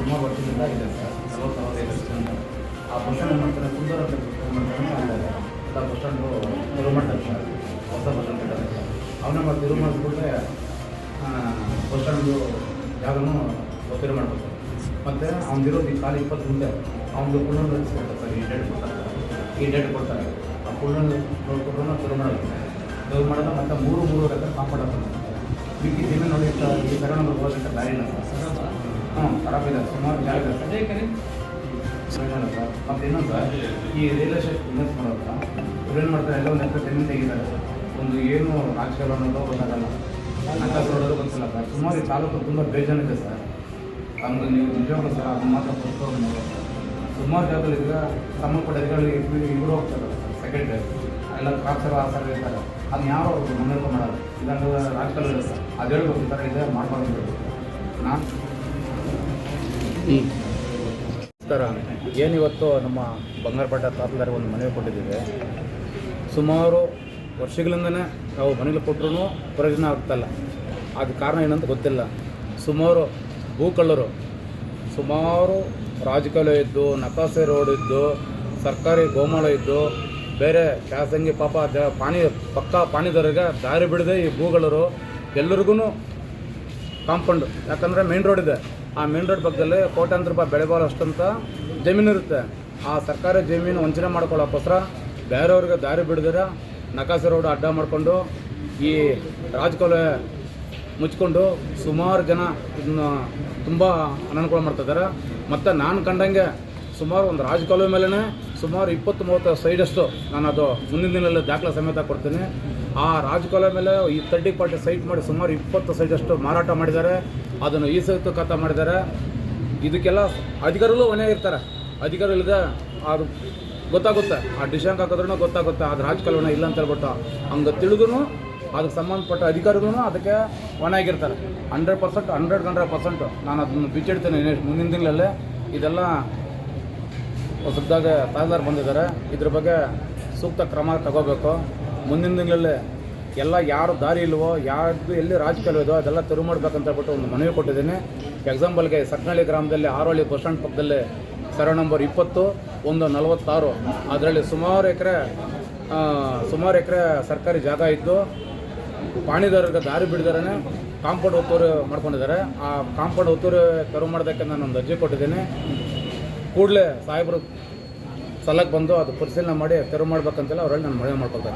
ಸುಮಾರು ವರ್ಷದಿಂದ ಇದೆ ಸರ್ ನಲವತ್ತು ನಲವತ್ತೈದು ವರ್ಷದಿಂದ ಆ ಬಸ್ ಸ್ಟ್ಯಾಂಡ್ ಮಾಡ್ತಾರೆ ಕುಂದೂರು ಅಂತ ಬಸ್ ಸ್ಟ್ಯಾಂಡ್ ಮಾಡ್ತಾರೆ ಸರ್ ಹೊಸ ಬಸ್ ಸ್ಟ್ಯಾಂಡ್ ಕಟ್ಟಾರೆ ಸರ್ ತೆರವು ಮಾಡಿಸ್ಬಿಟ್ರೆ ಬಸ್ ಸ್ಟ್ಯಾಂಡು ಜಾಗನೂ ತೆರವು ಮಾಡಬೇಕು ಮತ್ತು ಈ ಖಾಲಿ ಇಪ್ಪತ್ತು ಮುಂದೆ ಅವ್ನಿಗೆ ಪುನರ್ ರಚಿಸ್ಕೊಡ್ತಾರೆ ಸರ್ ಈ ಡೇಟ್ ಕೊಡ್ತಾರೆ ಈ ಡೇಟ್ ಕೊಡ್ತಾರೆ ಆ ಪುನರ್ ನೋಡ್ಕೊಂಡು ಮಾಡೋದು ತೆರವು ಮಾಡೋದು ಮತ್ತು ಮೂರು ಮೂರು ಎಕರೆ ಕಾಂಪೌಂಡ್ ಹಾಕ್ತಾರೆ ಮಿಕ್ಕಿ ದಿನ ನೋಡಿ ಈ ಥರ ನಂಬರ್ ಹೋಗಂತ ದಾರಿ ಇಲ್ಲ ಸರ್ ಹ್ಞೂ ಖರಾಬ್ ಇದೆ ಸುಮಾರು ಜಾಗ ಇದೆ. ಸರ್ ಸರ್ ಇನ್ನೊಂದು, ಈ ರಿಯಲ್ ಎಸ್ಟೇಟ್ ಬಿಸ್ನೆಸ್ ಮಾಡೋದ್ರ ಇವ್ರೇನು ಮಾಡ್ತಾರೆ, ಎಲ್ಲ ಒಂದು ಎಕರೆ ಜಮೀನು ತೆಗಿತಾರೆ ಒಂದು ಏನು ರಾಜಕಾರಣ ಅನ್ನೋದು ಗೊತ್ತಾಗಲ್ಲ. ಅಂತ ನೋಡೋದು ಗೊತ್ತಿಲ್ಲ ಸರ್. ಸುಮಾರು ಈ ತಾಲೂಕು ತುಂಬ ಸರ್. ನಮ್ಗೆ ನೀವು ನಿಜವಾಗ್ಲೂ ಸರ್ ಅದು ಮಾತ್ರ ಪುಸ್ತಕ ಸುಮಾರು ಜಾಗದಲ್ಲಿ ಈಗ ಸಂಬಂಧಪಟ್ಟ ಅಧಿಕಾರಿಗಳಿಗೆ ಇವರು ಇಬ್ಬರು ಸೆಕೆಂಡ್ ಎಲ್ಲ ಕ್ರಾಪ್ಸರ ಆ ಸರ್ ಇರ್ತಾರೆ. ಅದನ್ನ ಯಾರು ಮನವಿ ಮಾಡೋದು. ಇಲ್ಲಾಂದ್ರೆ ರಾಜಕಾರಣ ಇರುತ್ತೆ. ಅದು ಹೇಳ್ಬೇಕು ಈ ಥರ ಇದೆ ಮಾಡ್ಬಾರ್ದು ನಮಸ್ಕಾರ. ಏನಿವತ್ತು ನಮ್ಮ ಬಂಗಾರಪೇಟೆ ತಹಸೀಲ್ದಾರ್ ಒಂದು ಮನವಿ ಕೊಟ್ಟಿದ್ದೀವಿ. ಸುಮಾರು ವರ್ಷಗಳಿಂದನೇ ನಾವು ಮನೇಲಿ ಕೊಟ್ಟರು ಪ್ರಯೋಜನ ಆಗ್ತಲ್ಲ ಅದು ಕಾರಣ ಏನಂತ ಗೊತ್ತಿಲ್ಲ. ಸುಮಾರು ಭೂಕಳ್ಳರು, ಸುಮಾರು ರಾಜಕಾಲ ಇದ್ದು ನಕಾಸೆ ರೋಡ್ ಇದ್ದು, ಸರ್ಕಾರಿ ಗೋಮಾಳ ಇದ್ದು ಬೇರೆ ಶಾಸಂಗಿ ಪಾಪ ಜ ಪಾಣಿ, ಪಕ್ಕ ಪಾಣಿದವರಿಗೆ ದಾರಿ ಬಿಡದೆ ಈ ಭೂಗಳರು ಎಲ್ಲರಿಗೂ ಕಾಂಪೌಂಡ್. ಯಾಕಂದರೆ ಮೇನ್ ರೋಡ್ ಇದೆ. ಆ ಮೇನ್ ರೋಡ್ ಪಕ್ಕದಲ್ಲಿ ಕೋಟ್ಯಾಂತರ ರೂಪಾಯಿ ಬೆಳೆ ಅಷ್ಟಂತ ಜಮೀನು ಇರುತ್ತೆ. ಆ ಸರ್ಕಾರಿ ಜಮೀನು ವಂಚನೆ ಮಾಡ್ಕೊಳ್ಳೋಕ್ಕೋಸ್ಕರ ಬೇರೆಯವ್ರಿಗೆ ದಾರಿ ಬಿಡದಿರ ನಕಾಸೆ ರೋಡ್ ಅಡ್ಡ ಮಾಡಿಕೊಂಡು ಈ ರಾಜಕೊಲೆ ಮುಚ್ಕೊಂಡು ಸುಮಾರು ಜನ ಇದನ್ನ ತುಂಬ ಅನನುಕೂಲ ಮಾಡ್ತಿದ್ದಾರೆ ಮತ್ತು ನಾನು ಕಂಡಂಗೆ ಸುಮಾರು ಒಂದು ರಾಜಕಾಲುವೆ ಮೇಲೇ ಸುಮಾರು ಇಪ್ಪತ್ತು ಮೂವತ್ತು ಸೈಡಷ್ಟು ನಾನು ಅದು ಮುಂದಿನ ದಿನದಲ್ಲಿ ದಾಖಲೆ ಸಮೇತ ಕೊಡ್ತೀನಿ. ಆ ರಾಜಕೋಲ ಮೇಲೆ ಈ ತರ್ಟಿ ಪಾರ್ಟಿ ಸೈಟ್ ಮಾಡಿ ಸುಮಾರು ಇಪ್ಪತ್ತು ಸೈಡಷ್ಟು ಮಾರಾಟ ಮಾಡಿದ್ದಾರೆ. ಅದನ್ನು ಈ ಸಹಿತ ಕಥ ಮಾಡಿದ್ದಾರೆ. ಇದಕ್ಕೆಲ್ಲ ಅಧಿಕಾರಿಗಳು ಒನೇ ಇರ್ತಾರೆ. ಅಧಿಕಾರಿ ಇಲ್ಲದೆ ಅದು ಗೊತ್ತಾಗುತ್ತೆ. ಆ ಡಿಶಾಂಕ್ ಹಾಕಿದ್ರೂ ಗೊತ್ತಾಗುತ್ತೆ. ಅದು ರಾಜಕಾಲುವೆ ಇಲ್ಲ ಅಂತ ಹೇಳ್ಬಿಟ್ಟು ಹಂಗೆ ತಿಳಿದ್ರು ಅದಕ್ಕೆ ಸಂಬಂಧಪಟ್ಟ ಅಧಿಕಾರಿಗಳು ಅದಕ್ಕೆ ಒಣ ಆಗಿರ್ತಾರೆ. Hundred percent hundred hundred percent ನಾನು ಅದನ್ನು ಬಿಚ್ಚಿಡ್ತೇನೆ. ಮುಂದಿನ ದಿನಗಳಲ್ಲೇ ಇದೆಲ್ಲ ಹೊಸದಾಗಿ ತಹಸೀಲ್ದಾರ್ ಬಂದಿದ್ದಾರೆ. ಇದ್ರ ಬಗ್ಗೆ ಸೂಕ್ತ ಕ್ರಮ ತಗೋಬೇಕು. ಮುಂದಿನ ದಿನಗಳಲ್ಲಿ ಎಲ್ಲ ಯಾರು ದಾರಿ ಇಲ್ವೋ, ಯಾರ್ದು ಎಲ್ಲಿ ರಾಜಕೀಯ ಇದೋ ಅದೆಲ್ಲ ತೆರವು ಮಾಡ್ಬೇಕಂತ ಹೇಳ್ಬಿಟ್ಟು ಒಂದು ಮನವಿ ಕೊಟ್ಟಿದ್ದೀನಿ. ಎಕ್ಸಾಂಪಲ್ಗೆ ಸಕ್ನಳ್ಳಿ ಗ್ರಾಮದಲ್ಲಿ ಆರೋಳಿ ಬಸ್ ಸ್ಟ್ಯಾಂಡ್ ಪಕ್ಕದಲ್ಲಿ ಸರ ನಂಬರ್ ಇಪ್ಪತ್ತು, ಒಂದು ನಲವತ್ತಾರು. ಅದರಲ್ಲಿ ಸುಮಾರು ಎಕರೆ ಸುಮಾರು ಎಕರೆ ಸರ್ಕಾರಿ ಜಾಗ ಇದ್ದು ಪಾಣಿದಾರರಿಗೆ ದಾರಿ ಬಿಡಿದಾರೆ ಕಾಂಪೌಂಡ್ ಒತ್ತೂರು ಮಾಡ್ಕೊಂಡಿದ್ದಾರೆ. ಆ ಕಾಂಪೌಂಡ್ ಒತ್ತೂರು ತೆರವು ಮಾಡೋದಕ್ಕೆ ನಾನು ಒಂದು ಅರ್ಜಿ ಕೊಟ್ಟಿದ್ದೀನಿ. ಕೂಡಲೇ ಸಾಹೇಬರು ಸಲಕ್ಕೆ ಬಂದು ಅದು ಪರಿಶೀಲನೆ ಮಾಡಿ ತೆರವು ಮಾಡ್ಬೇಕಂತೆಲ್ಲ ಅವರಲ್ಲಿ ನಾನು ಮನವಿ ಮಾಡ್ಕೊಳ್ತಾ